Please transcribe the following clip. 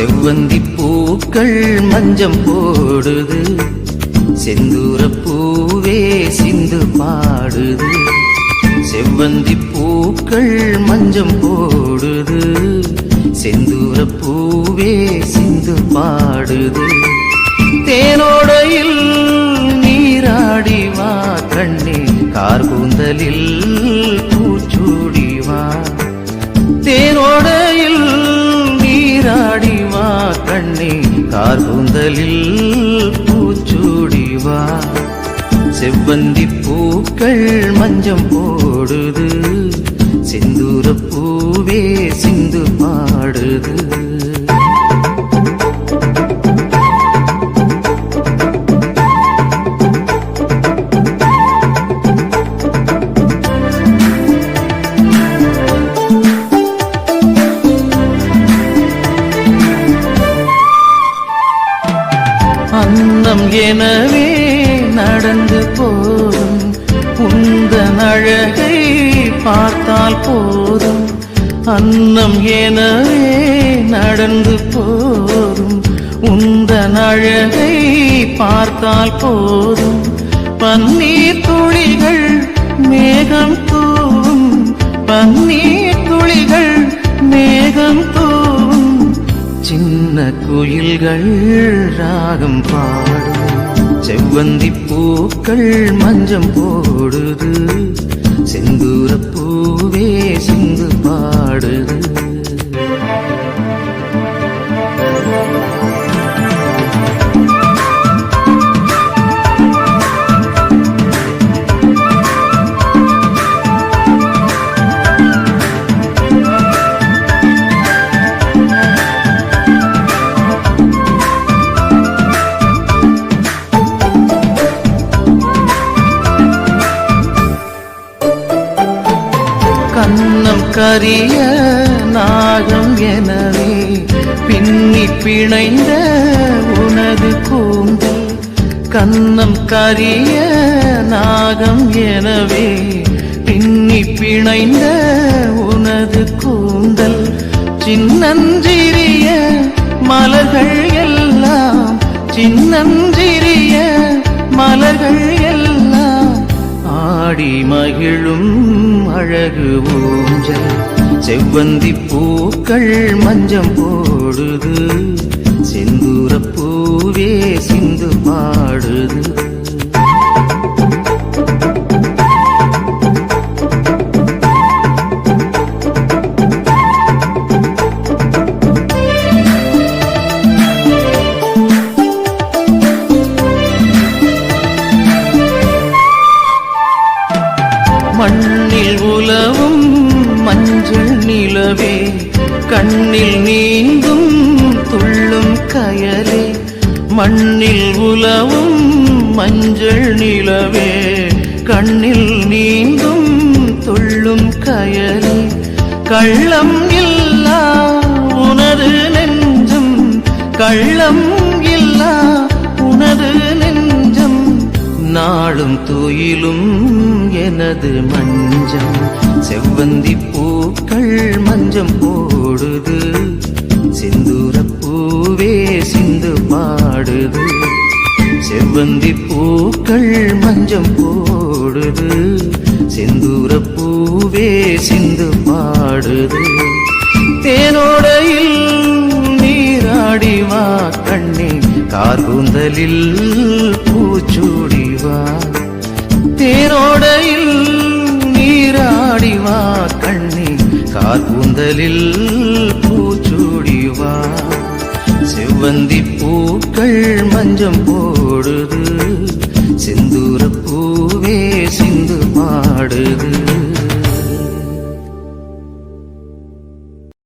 செவ்வந்தி பூக்கள் மஞ்சம் போடுது. செந்தூர பூவே சிந்து பாடுது. செவ்வந்தி பூக்கள் மஞ்சம் போடுது. செந்தூர பூவே சிந்து பாடுது. தேனோடையில் நீராடி வா கண்ணே கார்கூந்தலில் பூச்சூடி வா. கண்ணே கார்கூந்தலில் பூச்சூடி வா செவ்வந்தி பூக்கள் மஞ்சம் போடுது. சிந்தூர பூவே சிந்து பாடுது. அன்னம் எனவே நடந்து போதும். உந்த அழகை பார்த்தால் போதும். அன்னம் எனவே நடந்து போதும். உந்த அழகை பார்த்தால் போதும். பன்னீர் துளிகள் மேகம் தூவும். பன்னீர் சின்ன குயில்கள் ராகம் பாடும்? செவ்வந்தி பூக்கள் மஞ்சம் போடுது. செந்தூர கண்ணம் கரிய நாகம் எனவே பின்னி பிணைந்த உனது கூந்து கண்ணம் கரிய நாகம் எனவே பின்னி பிணைந்த உனது கூந்தல். சின்னஞ்சிறிய மலர்கள் எல்லாம் சின்னஞ்சிறிய மலர்கள் எல்லாம் ஆடி மகிழும் அழகு ஊஞ்சல் செவ்வந்தி பூக்கள் மஞ்சம் போடுது. செந்தூர பூவே சிந்து பாடுது. மண்ணில் உலவும் மஞ்சள் நிலவே கண்ணில் நீங்கும் துள்ளும் கயலே மண்ணில் உலவும் மஞ்சள் நிலவே கண்ணில் நீங்கும் துள்ளும் கயலே. கள்ளம் இல்லா உனது நெஞ்சம் கள்ளம் இல்லா உனது நெஞ்சம். நாளும் துயிலும் எனது மஞ்சம். செவ்வந்தி பூக்கள் மஞ்சம் போடுது. சிந்தூர பூவே சிந்து பாடுது. செவ்வந்தி பூக்கள் மஞ்சம் போடுது. செந்தூர பூவே சிந்து பாடுது. தேனோடையில் நீராடி வா கண்ணே. கார்கூந்தலில் பூச்சூடி வா. தேரோடையில் நீராடிவா கண்ணி கண்ணே பூச்சூடிவா செவ்வந்தி பூக்கள் மஞ்சம் போடுது. செந்தூர பூவே சிந்து பாடுது.